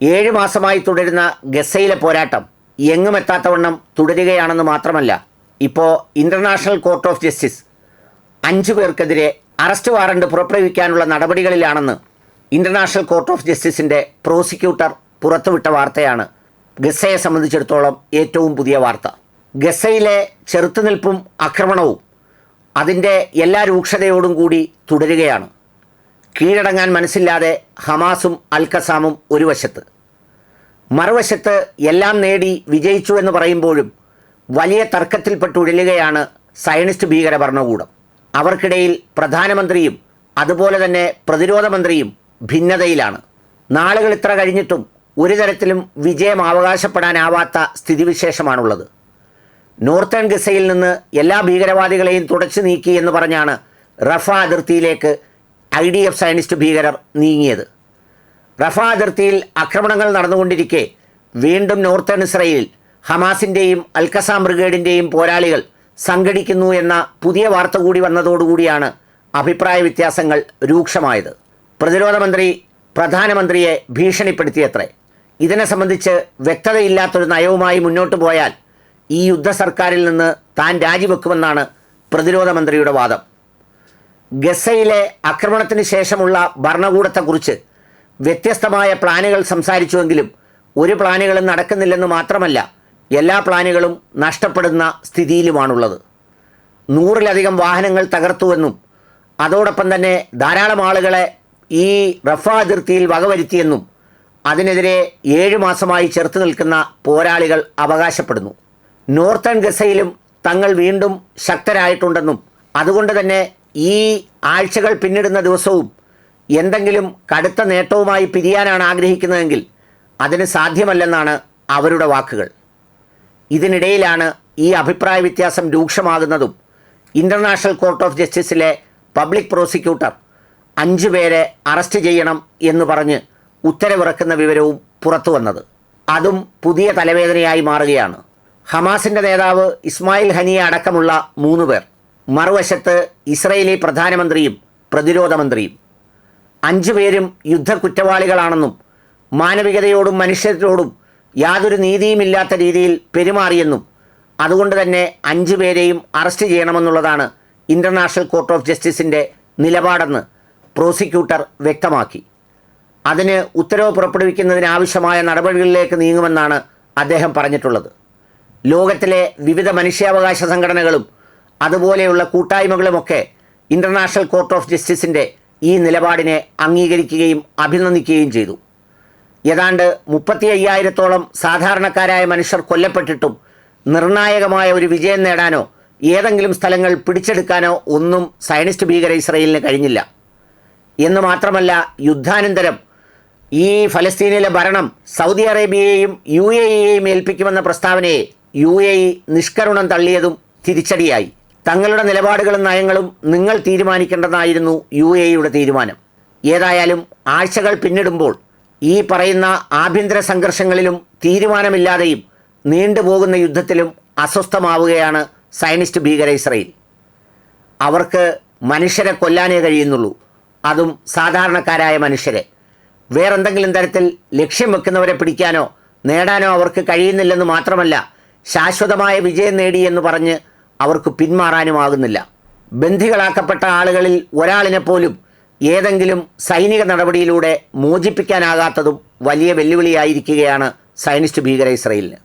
ഏഴ് മാസമായി തുടരുന്ന ഗസയിലെ പോരാട്ടം എങ്ങുമെത്താത്തവണ്ണം തുടരുകയാണെന്ന് മാത്രമല്ല ഇപ്പോൾ ഇന്റർനാഷണൽ കോർട്ട് ഓഫ് ജസ്റ്റിസ് അഞ്ചു പേർക്കെതിരെ അറസ്റ്റ് വാറണ്ട് പുറപ്പെടുവിക്കാനുള്ള നടപടികളിലാണെന്ന് ഇന്റർനാഷണൽ കോർട്ട് ഓഫ് ജസ്റ്റിസിന്റെ പ്രോസിക്യൂട്ടർ പുറത്തുവിട്ട വാർത്തയാണ്. ഗസയെ സംബന്ധിച്ചിടത്തോളം ഏറ്റവും പുതിയ വാർത്ത. ഗസയിലെ ചെറുത്തുനിൽപ്പും ആക്രമണവും അതിന്റെ എല്ലാ രൂക്ഷതയോടും കൂടി തുടരുകയാണ്. കീഴടങ്ങാൻ മനസ്സില്ലാതെ ഹമാസും അൽഖസാമും ഒരു വശത്ത്. മറുവശത്ത് എല്ലാം നേടി വിജയിച്ചു എന്ന് പറയുമ്പോഴും വലിയ തർക്കത്തിൽപ്പെട്ടുഴലുകയാണ് സയനിസ്റ്റ് ഭീകര ഭരണകൂടം. അവർക്കിടയിൽ പ്രധാനമന്ത്രിയും അതുപോലെ തന്നെ പ്രതിരോധ മന്ത്രിയും ഭിന്നതയിലാണ്. നാളുകൾ ഇത്ര കഴിഞ്ഞിട്ടും ഒരു തരത്തിലും വിജയം അവകാശപ്പെടാനാവാത്ത സ്ഥിതിവിശേഷമാണുള്ളത്. നോർത്തേൺ ഗസയിൽ നിന്ന് എല്ലാ ഭീകരവാദികളെയും തുടച്ചു നീക്കി എന്ന് പറഞ്ഞാണ് റഫ അതിർത്തിയിലേക്ക് ഐ ഡി എഫ് സയനിസ്റ്റ് ഭീകരർ നീങ്ങിയത്. റഫ അതിർത്തിയിൽ ആക്രമണങ്ങൾ നടന്നുകൊണ്ടിരിക്കെ വീണ്ടും നോർത്തേൺ ഇസ്രയേലിൽ ഹമാസിന്റെയും അൽക്കസാം ബ്രിഗേഡിന്റെയും പോരാളികൾ സംഘടിക്കുന്നു എന്ന പുതിയ വാർത്ത കൂടി വന്നതോടുകൂടിയാണ് അഭിപ്രായ വ്യത്യാസങ്ങൾ രൂക്ഷമായത്. പ്രതിരോധ മന്ത്രി പ്രധാനമന്ത്രിയെ ഭീഷണിപ്പെടുത്തിയത്രേ. ഇതിനെ സംബന്ധിച്ച് വ്യക്തതയില്ലാത്തൊരു നയവുമായി മുന്നോട്ട് പോയാൽ ഈ യുദ്ധ സർക്കാരിൽ നിന്ന് താൻ രാജിവെക്കുമെന്നാണ് പ്രതിരോധ മന്ത്രിയുടെ വാദം. ഗസയിലെ ആക്രമണത്തിന് ശേഷമുള്ള ഭരണകൂടത്തെക്കുറിച്ച് വ്യത്യസ്തമായ പ്ലാനുകൾ സംസാരിച്ചുവെങ്കിലും ഒരു പ്ലാനുകളും നടക്കുന്നില്ലെന്ന് മാത്രമല്ല എല്ലാ പ്ലാനുകളും നഷ്ടപ്പെടുന്ന സ്ഥിതിയിലുമാണുള്ളത്. നൂറിലധികം വാഹനങ്ങൾ തകർത്തുവെന്നും അതോടൊപ്പം തന്നെ ധാരാളം ആളുകളെ ഈ റഫ അതിർത്തിയിൽ വകവരുത്തിയെന്നും അതിനെതിരെ ഏഴ് മാസമായി ചെറുത്തു നിൽക്കുന്ന പോരാളികൾ അവകാശപ്പെടുന്നു. നോർത്തേൺ ഗസയിലും തങ്ങൾ വീണ്ടും ശക്തരായിട്ടുണ്ടെന്നും അതുകൊണ്ട് തന്നെ ഈ ആഴ്ചകൾ പിന്നിടുന്ന ദിവസവും എന്തെങ്കിലും കടുത്ത നേട്ടവുമായി പിരിയാനാണ് ആഗ്രഹിക്കുന്നതെങ്കിൽ അതിന് സാധ്യമല്ലെന്നാണ് അവരുടെ വാക്കുകൾ. ഇതിനിടയിലാണ് ഈ അഭിപ്രായ വ്യത്യാസം രൂക്ഷമാകുന്നതും ഇന്റർനാഷണൽ കോർട്ട് ഓഫ് ജസ്റ്റിസിലെ പബ്ലിക് പ്രോസിക്യൂട്ടർ അഞ്ചു പേരെ അറസ്റ്റ് ചെയ്യണം എന്ന് പറഞ്ഞ് ഉത്തരവിറക്കുന്ന വിവരവും പുറത്തു വന്നത്. അതും പുതിയ തലവേദനയായി മാറുകയാണ്. ഹമാസിന്റെ നേതാവ് ഇസ്മായിൽ ഹനിയ അടക്കമുള്ള മൂന്ന് പേർ മറുവശത്ത് ഇസ്രയേലി പ്രധാനമന്ത്രിയും പ്രതിരോധ മന്ത്രിയും. അഞ്ചു പേരും യുദ്ധ കുറ്റവാളികളാണെന്നും മാനവികതയോടും മനുഷ്യരോടും യാതൊരു നീതിയുമില്ലാത്ത രീതിയിൽ പെരുമാറിയെന്നും അതുകൊണ്ട് തന്നെ അഞ്ചു പേരെയും അറസ്റ്റ് ചെയ്യണമെന്നുള്ളതാണ് ഇന്റർനാഷണൽ കോർട്ട് ഓഫ് ജസ്റ്റിസിന്റെ നിലപാടെന്ന് പ്രോസിക്യൂട്ടർ വ്യക്തമാക്കി. അതിന് ഉത്തരവ് പുറപ്പെടുവിക്കുന്നതിനാവശ്യമായ നടപടികളിലേക്ക് നീങ്ങുമെന്നാണ് അദ്ദേഹം പറഞ്ഞിട്ടുള്ളത്. ലോകത്തിലെ വിവിധ മനുഷ്യാവകാശ സംഘടനകളും അതുപോലെയുള്ള കൂട്ടായ്മകളുമൊക്കെ ഇന്റർനാഷണൽ കോർട്ട് ഓഫ് ജസ്റ്റിസിന്റെ ഈ നിലപാടിനെ അംഗീകരിക്കുകയും അഭിനന്ദിക്കുകയും ചെയ്തു. ഏതാണ്ട് മുപ്പത്തി അയ്യായിരത്തോളം സാധാരണക്കാരായ മനുഷ്യർ കൊല്ലപ്പെട്ടിട്ടും നിർണായകമായ ഒരു വിജയം നേടാനോ ഏതെങ്കിലും സ്ഥലങ്ങൾ പിടിച്ചെടുക്കാനോ ഒന്നും സയനിസ്റ്റ് ഭീകര ഇസ്രയേലിന് കഴിഞ്ഞില്ല. എന്ന് മാത്രമല്ല യുദ്ധാനന്തരം ഈ ഫലസ്തീനിലെ ഭരണം സൗദി അറേബ്യയെയും യു എ ഇയെയും ഏൽപ്പിക്കുമെന്ന പ്രസ്താവനയെ യു എ ഇ നിഷ്കരുണം തള്ളിയതും തിരിച്ചടിയായി. തങ്ങളുടെ നിലപാടുകളും നയങ്ങളും നിങ്ങൾ തീരുമാനിക്കേണ്ടതായിരുന്നു യു എ ഇയുടെ തീരുമാനം. ഏതായാലും ആഴ്ചകൾ പിന്നിടുമ്പോൾ ഈ പറയുന്ന ആഭ്യന്തര സംഘർഷങ്ങളിലും തീരുമാനമില്ലാതെയും നീണ്ടുപോകുന്ന യുദ്ധത്തിലും അസ്വസ്ഥമാവുകയാണ് സയനിസ്റ്റ് ഭീകര ഇസ്രയേൽ. അവർക്ക് മനുഷ്യരെ കൊല്ലാനേ കഴിയുന്നുള്ളൂ. അതും സാധാരണക്കാരായ മനുഷ്യരെ. വേറെന്തെങ്കിലും തരത്തിൽ ലക്ഷ്യം വെക്കുന്നവരെ പിടിക്കാനോ നേടാനോ അവർക്ക് കഴിയുന്നില്ലെന്ന് മാത്രമല്ല ശാശ്വതമായ വിജയം നേടിയെന്ന് പറഞ്ഞ് അവർക്ക് പിന്മാറാനുമാകുന്നില്ല. ബന്ധികളാക്കപ്പെട്ട ആളുകളിൽ ഒരാളിനെ പോലും ഏതെങ്കിലും സൈനിക നടപടിയിലൂടെ മോചിപ്പിക്കാനാകാത്തതും വലിയ വെല്ലുവിളിയായിരിക്കുകയാണ് സയനിസ്റ്റ് ഭീകര ഇസ്രയേലിന്.